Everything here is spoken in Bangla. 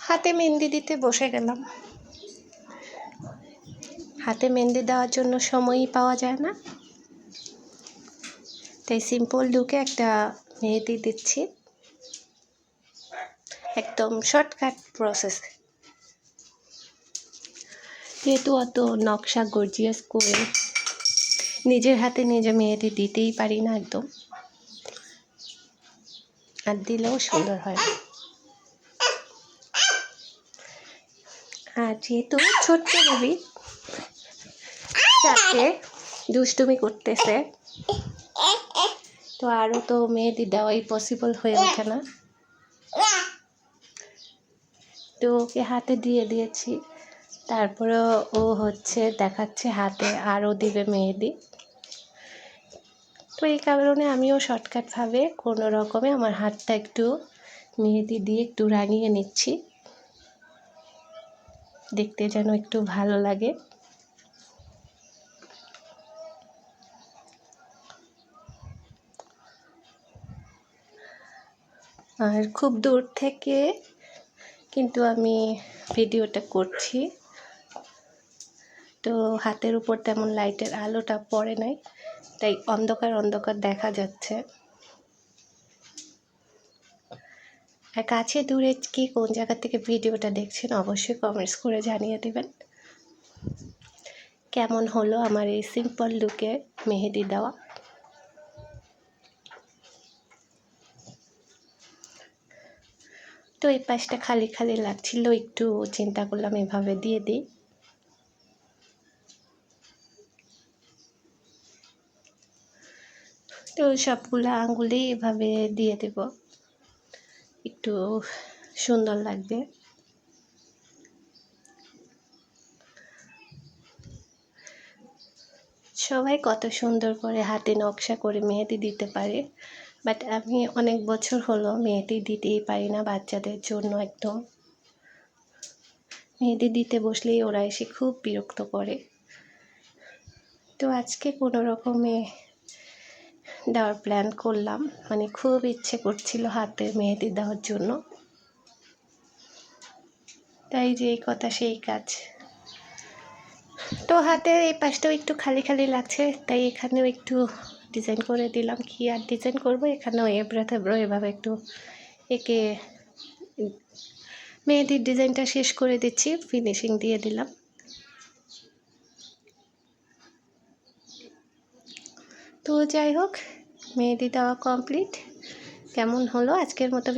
হাতে মেহেন্দি দিতে বসে গেলাম। হাতে মেহেন্দি দেওয়ার জন্য সময়ই পাওয়া যায় না। তাই সিম্পল লুকে একটা মেহেদি দিচ্ছি। একদম শর্টকাট প্রসেস যেহেতু অত নকশা গর্জিয়াস করে নিজের হাতে নিজে মেহেদি দিতেই পারি না একদম। আর দিলেও সুন্দর হয়। আর যেহেতু ছোট্ট বেবি চারটে দুষ্টুমি করতেছে, তো আরও তো মেহেদি দেওয়াই পসিবল হয়ে ওঠে না। তো ওকে হাতে দিয়ে দিয়েছি। তারপরে ও হচ্ছে দেখাচ্ছে হাতে আরও দিবে মেহেদি। তো এই কারণে আমিও শর্টকাটভাবে কোনো রকমে আমার হাতটা একটু মেহেদি দিয়ে একটু রাঙিয়ে নিচ্ছি। দেখতে যেন একটু ভালো লাগে। আর খুব দূর থেকে কিন্তু আমি ভিডিওটা করছি। তো হাতের উপর তেমন লাইটের আলোটা পড়ে নাই, তাই অন্ধকার অন্ধকার দেখা যাচ্ছে। আর কাছে দূরে কি কোন জায়গা থেকে ভিডিওটা দেখছেন অবশ্যই কমেন্টস করে জানিয়ে দেবেন। কেমন হলো আমার এই সিম্পল লুকে মেহেদি দেওয়া? তো এই পাশটা খালি খালি লাগছিল, একটু চিন্তা করলাম এভাবে দিয়ে দিই। তো সবগুলো আঙ্গুলেই এভাবে দিয়ে দেব। একটু সুন্দর লাগবে। সবাই কত সুন্দর করে হাতে নকশা করে মেহেদি দিতে পারে, বাট আমি অনেক বছর হলো মেহেদি দিতেই পারি না বাচ্চাদের জন্য একদম। মেহেদি দিতে বসলেই ওরা এসে খুব বিরক্ত করে। তো আজকে কোনো রকমে দেওয়ার প্ল্যান করলাম। মানে খুব ইচ্ছে করছিল হাতে মেহেদি দেওয়ার জন্য। তাই যে এই কথা, সেই কাজ। তো হাতের এই পাশটাও একটু খালি খালি লাগছে, তাই এখানেও একটু ডিজাইন করে দিলাম। কি আর ডিজাইন করব? এখানেও এবড়ো থেবড়ো এভাবে একটু একে মেহেদির ডিজাইনটা শেষ করে দিচ্ছি ফিনিশিং দিয়ে দিলাম। তো যাই হোক মেহেদি দেওয়া কমপ্লিট কেমন হলো আজকের মতো